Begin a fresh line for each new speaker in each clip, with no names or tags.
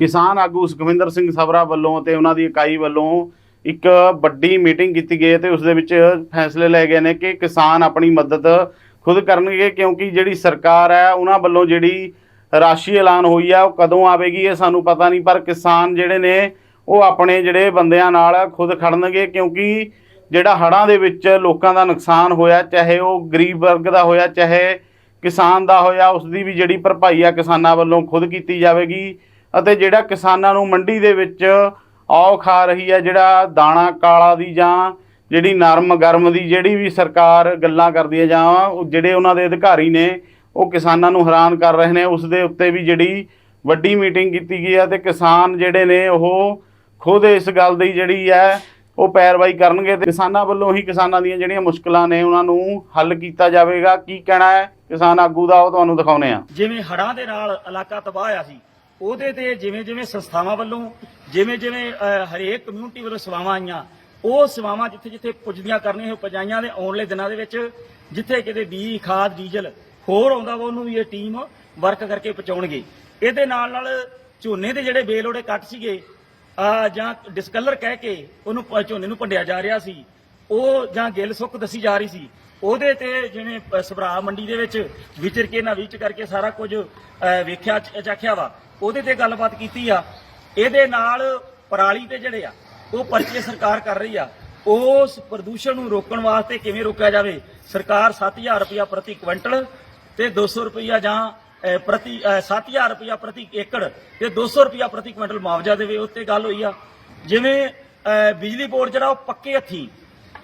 ਕਿਸਾਨ ਆਗੂ ਸੁਖਵਿੰਦਰ ਸਿੰਘ ਸਬਰਾ ਵੱਲੋਂ ਤੇ ਉਹਨਾਂ ਦੀ ਇਕਾਈ ਵੱਲੋਂ ਇੱਕ ਵੱਡੀ ਮੀਟਿੰਗ ਕੀਤੀ ਗਈ ਹੈ ਤੇ ਉਸ ਦੇ ਵਿੱਚ ਫੈਸਲੇ ਲਏ ਗਏ ਨੇ ਕਿ ਕਿਸਾਨ ਆਪਣੀ ਮਦਦ ਖੁਦ ਕਰਨਗੇ ਕਿਉਂਕਿ ਜਿਹੜੀ ਸਰਕਾਰ ਹੈ, ਉਹਨਾਂ ਵੱਲੋਂ ਜਿਹੜੀ ਰਾਸ਼ੀ ਐਲਾਨ ਹੋਈ ਆ, ਉਹ ਕਦੋਂ ਆਵੇਗੀ ਇਹ ਸਾਨੂੰ ਪਤਾ ਨਹੀਂ, ਪਰ ਕਿਸਾਨ ਜਿਹੜੇ ਨੇ, ਉਹ ਆਪਣੇ ਜਿਹੜੇ ਬੰਦਿਆਂ ਨਾਲ ਖੁਦ ਖੜਨਗੇ ਕਿਉਂਕਿ ਜਿਹੜਾ ਹੜ੍ਹਾਂ ਦੇ ਵਿੱਚ ਲੋਕਾਂ ਦਾ ਨੁਕਸਾਨ ਹੋਇਆ, ਚਾਹੇ ਉਹ ਗਰੀਬ ਵਰਗ ਦਾ ਹੋਇਆ, ਚਾਹੇ ਕਿਸਾਨ ਦਾ ਹੋਇਆ, ਉਸ ਦੀ ਵੀ ਜਿਹੜੀ ਭਰਪਾਈ ਆ ਕਿਸਾਨਾਂ ਵੱਲੋਂ ਖੁਦ ਕੀਤੀ ਜਾਵੇਗੀ। ਅਤੇ ਜਿਹੜਾ ਕਿਸਾਨਾਂ ਨੂੰ ਮੰਡੀ ਦੇ ਵਿੱਚ ਔਖ ਖਾ ਰਹੀ ਹੈ ਜਿਹੜਾ ਦਾਣਾ ਕਾਲਾ ਦੀ ਜਾਂ ਜਿਹੜੀ ਨਰਮ ਗਰਮ ਦੀ ਜਿਹੜੀ ਵੀ ਸਰਕਾਰ ਗੱਲਾਂ ਕਰਦੀ ਹੈ ਜਾਂ ਜਿਹੜੇ ਉਹਨਾਂ ਦੇ ਅਧਿਕਾਰੀ ਨੇ, ਉਹ ਕਿਸਾਨਾਂ ਨੂੰ ਹੈਰਾਨ ਕਰ ਰਹੇ ਨੇ। ਉਸ ਦੇ ਉੱਤੇ ਵੀ ਜਿਹੜੀ ਵੱਡੀ ਮੀਟਿੰਗ ਕੀਤੀ ਗਈ ਹੈ ਤੇ ਕਿਸਾਨ ਜਿਹੜੇ ਨੇ, ਉਹ ਖੁਦ ਇਸ ਗੱਲ ਦੀ ਜਿਹੜੀ ਹੈ ਉਹ ਪੈਰਵਾਈ ਕਰਨਗੇ ਤੇ ਕਿਸਾਨਾਂ ਵੱਲੋਂ ਹੀ ਕਿਸਾਨਾਂ ਦੀਆਂ ਜਿਹੜੀਆਂ ਮੁਸ਼ਕਲਾਂ ਨੇ, ਉਹਨਾਂ ਨੂੰ ਹੱਲ ਕੀਤਾ ਜਾਵੇਗਾ। ਕੀ ਕਹਿਣਾ ਹੈ? ਕਿਸਾਨ ਆਗੂ ਦਾ ਉਹ ਤੁਹਾਨੂੰ ਦਿਖਾਉਨੇ ਆ
ਜਿਵੇਂ ਹੜ੍ਹਾਂ ਦੇ ਨਾਲ ਇਲਾਕਾ ਤਬਾਹ ਆ ਸੀ ਉਹਦੇ ਤੇ ਜਿਵੇਂ ਜਿਵੇਂ ਸੰਸਥਾਵਾਂ ਵੱਲੋਂ, ਜਿਵੇਂ ਜਿਵੇਂ ਹਰੇਕ ਕਮਿਊਨਿਟੀ ਵੱਲੋਂ ਸੇਵਾਵਾਂ ਆਈਆਂ, ਉਹ ਸੇਵਾਵਾਂ ਜਿੱਥੇ ਜਿੱਥੇ ਪੁੱਜਦੀਆਂ ਕਰਨੀਆਂ, ਉਹ ਪਜਾਈਆਂ ਦੇ ਆਉਣ ਵਾਲੇ ਦਿਨਾਂ ਦੇ ਵਿੱਚ, ਜਿੱਥੇ ਕਿਤੇ ਬੀਜ, ਖਾਦ, ਡੀਜ਼ਲ ਹੋਰ ਆਉਂਦਾ ਵਾ, ਉਹਨੂੰ ਵੀ ਇਹ ਟੀਮ ਵਰਕ ਕਰਕੇ ਪਹੁੰਚਾਉਣਗੇ। ਇਹਦੇ ਨਾਲ ਨਾਲ ਝੋਨੇ ਦੇ ਜਿਹੜੇ ਬੇਲੋੜੇ ਕੱਟ ਸੀਗੇ ਜਾਂ ਡਿਸਕਲਰ ਕਹਿ ਕੇ ਉਹਨੂੰ ਝੋਨੇ ਨੂੰ ਭੰਡਿਆ ਜਾ ਰਿਹਾ ਸੀ। ਉਹ ਜਾਂ ਗਿੱਲ ਸੁੱਕ ਦੱਸੀ ਜਾ ਰਹੀ ਸੀ ਉਹਦੇ ਤੇ ਜਿਵੇਂ ਸਭਰਾ ਮੰਡੀ ਦੇ ਵਿੱਚ ਵਿਚਰ ਕੇ ਨਾ ਵਿਚ ਕਰਕੇ ਸਾਰਾ ਕੁਝ ਵੇਖਿਆ ਚਾਖਿਆ ਵਾ ਉਹਦੇ ਤੇ ਗੱਲਬਾਤ ਕੀਤੀ ਆ। ਇਹਦੇ ਨਾਲ ਪਰਾਲੀ ਤੇ ਜਿਹੜੇ ਆ ਉਹ ਪਰਚੇ ਸਰਕਾਰ ਕਰ ਰਹੀ ਆ। ਉਸ ਪ੍ਰਦੂਸ਼ਣ ਨੂੰ ਰੋਕਣ ਵਾਸਤੇ ਕਿਵੇਂ ਰੋਕਿਆ ਜਾਵੇ? ਸਰਕਾਰ 7000 ਰੁਪਇਆ ਪ੍ਰਤੀ ਕੁਇੰਟਲ ਤੇ 200 ਰੁਪਇਆ ਜਾਂ ਪ੍ਰਤੀ ਅ, 7000 ਰੁਪਇਆ ਪ੍ਰਤੀ ਏਕੜ ਤੇ 200 ਰੁਪਇਆ ਪ੍ਰਤੀ ਕੁਇੰਟਲ ਮੁਆਵਜ਼ਾ ਦੇਵੇ ਉੱਤੇ ਗੱਲ ਹੋਈ ਆ। ਜਿਵੇਂ ਬਿਜਲੀ ਬੋਰਡ ਜਿਹੜਾ ਉਹ ਪੱਕੇ ਹੱਥੀ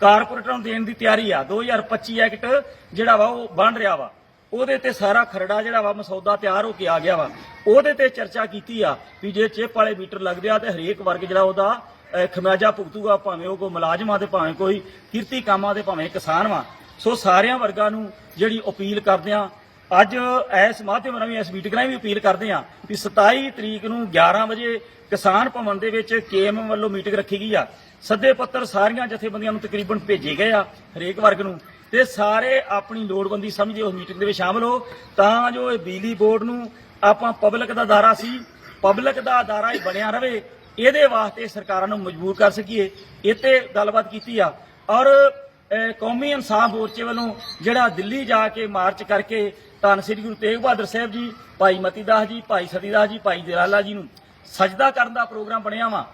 ਕਾਰਪੋਰੇਟਰਾਂ ਨੂੰ ਦੇਣ ਦੀ ਤਿਆਰੀ ਆ। 2025 ਐਕਟ ਜਿਹੜਾ ਵਾ ਉਹ ਬਣ ਰਿਹਾ ਵਾ। ਉਹਦੇ ਤੇ ਸਾਰਾ ਖਰੜਾ ਜਿਹੜਾ ਵਾ ਮਸੌਦਾ ਤਿਆਰ ਹੋ ਕੇ ਆ ਗਿਆ ਵਾ। ਉਹਦੇ ਤੇ ਚਰਚਾ ਕੀਤੀ ਆ ਵੀ ਜੇ ਚਿੱਪ ਵਾਲੇ ਮੀਟਰ ਲੱਗਦੇ ਆ ਤੇ ਹਰੇਕ ਵਰਗ ਜਿਹੜਾ ਉਹਦਾ ਅਹ, ਖਮਿਆਜਾ ਭੁਗਤੂਗਾ ਭਾਵੇਂ ਉਹ ਕੋਈ ਮੁਲਾਜ਼ਮਾਂ ਤੇ ਭਾਵੇਂ ਕੋਈ ਕਿਰਤੀ ਕਾਮਾਂ ਦੇ ਭਾਵੇਂ ਕਿਸਾਨ ਵਾ। ਸੋ ਸਾਰਿਆਂ ਵਰਗਾਂ ਨੂੰ ਜਿਹੜੀ ਅਪੀਲ ਕਰਦੇ ਆ ਅੱਜ ਇਸ ਮਾਧਿਅਮ ਰਾਹੀਂ ਇਸ ਮੀਟਿੰਗ ਰਾਹੀਂ ਵੀ ਅਪੀਲ ਕਰਦੇ ਹਾਂ ਵੀ 27 ਤਰੀਕ ਨੂੰ 11 ਵਜੇ ਕਿਸਾਨ ਭਵਨ ਦੇ ਵਿੱਚ ਕੇਐਮ ਵੱਲੋਂ ਮੀਟਿੰਗ ਰੱਖੀ ਗਈ ਆ। ਸੱਦੇ ਪੱਤਰ ਸਾਰੀਆਂ ਜਥੇਬੰਦੀਆਂ ਨੂੰ ਤਕਰੀਬਨ ਭੇਜੇ ਗਏ ਆ ਹਰੇਕ ਵਰਗ ਨੂੰ ਤੇ ਸਾਰੇ ਆਪਣੀ ਲੋੜਵੰਦੀ ਸਮਝੇ ਉਸ ਮੀਟਿੰਗ ਦੇ ਵਿੱਚ ਸ਼ਾਮਲ ਹੋ। ਤਾਂ ਜੋ ਇਹ ਬਿਜਲੀ ਬੋਰਡ ਨੂੰ ਆਪਾਂ ਪਬਲਿਕ ਦਾ ਅਦਾਰਾ ਸੀ ਪਬਲਿਕ ਦਾ ਅਦਾਰਾ ਹੀ ਬਣਿਆ ਰਵੇ ਇਹਦੇ ਵਾਸਤੇ ਸਰਕਾਰਾਂ ਨੂੰ ਮਜਬੂਰ ਕਰ ਸਕੀਏ। ਇਹ ਤੇ ਗੱਲਬਾਤ ਕੀਤੀ ਆ। ਔਰ ਕੌਮੀ ਇਨਸਾਫ ਮੋਰਚੇ ਵੱਲੋਂ ਜਿਹੜਾ ਦਿੱਲੀ ਜਾ ਕੇ ਮਾਰਚ ਕਰਕੇ ਧੰਨ ਸ੍ਰੀ ਗੁਰੂ ਤੇਗ ਬਹਾਦਰ ਸਾਹਿਬ ਜੀ, ਭਾਈ ਮਤੀ ਦਾਸ ਜੀ, ਭਾਈ ਸਤੀਦਾਸ ਜੀ, ਭਾਈ ਜਲਾਲਾ ਜੀ ਨੂੰ ਸਜਦਾ ਕਰਨ ਦਾ ਪ੍ਰੋਗਰਾਮ ਬਣਿਆ ਵਾ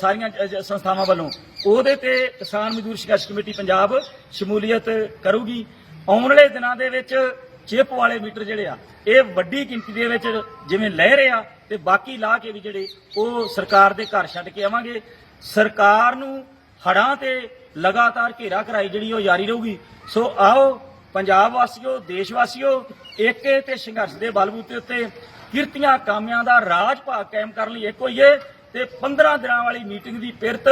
ਸਾਰੀਆਂ ਸੰਸਥਾਵਾਂ ਵੱਲੋਂ। ਉਹਦੇ ਤੇ ਕਿਸਾਨ ਮਜ਼ਦੂਰ ਸੰਘਰਸ਼ ਕਮੇਟੀ ਪੰਜਾਬ ਸ਼ਮੂਲੀਅਤ ਕਰੂਗੀ। ਆਉਣ ਵਾਲੇ ਦਿਨਾਂ ਦੇ ਵਿੱਚ ਚਿਪ ਵਾਲੇ ਮੀਟਰ ਜਿਹੜੇ ਆ, ਇਹ ਵੱਡੀ ਗਿਣਤੀ ਦੇ ਵਿੱਚ ਜਿਵੇਂ ਲੈ ਰਹੇ ਆ ਤੇ ਬਾਕੀ ਲਾ ਕੇ ਵੀ ਜਿਹੜੇ ਉਹ ਸਰਕਾਰ ਦੇ ਘਰ ਛੱਡ ਕੇ ਆਵਾਂਗੇ। ਸਰਕਾਰ ਨੂੰ ਹੜਾਂ ਤੇ ਲਗਾਤਾਰ ਘੇਰਾ ਕਰਾਈ ਜਿਹੜੀ ਉਹ ਜਾਰੀ ਰਹੂਗੀ। ਸੋ ਆਓ ਪੰਜਾਬ ਵਾਸੀਓ, ਦੇਸ਼ ਵਾਸੀਓ, ਏਕੇ ਤੇ ਸੰਘਰਸ਼ ਦੇ ਬਲਬੂਤੇ ਉੱਤੇ ਕਿਰਤੀਆਂ ਕਾਮਿਆਂ ਦਾ ਰਾਜ ਭਾਗ ਕਾਇਮ ਕਰਨ ਲਈ ਇੱਕ ਹੋਈਏ ਤੇ 15 ਦਿਨਾਂ ਵਾਲੀ ਮੀਟਿੰਗ ਦੀ ਪਿਰਤ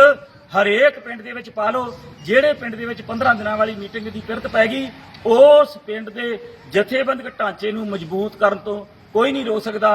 ਹਰੇਕ ਪਿੰਡ ਦੇ ਵਿੱਚ ਪਾ ਲਓ। ਜਿਹੜੇ ਪਿੰਡ ਦੇ ਵਿੱਚ 15 ਦਿਨਾਂ ਵਾਲੀ ਮੀਟਿੰਗ ਦੀ ਪਿਰਤ ਪੈ ਗਈ, ਉਸ ਪਿੰਡ ਦੇ ਜਥੇਬੰਦਕ ਢਾਂਚੇ ਨੂੰ ਮਜ਼ਬੂਤ ਕਰਨ ਤੋਂ ਕੋਈ ਨਹੀਂ ਰੋ ਸਕਦਾ।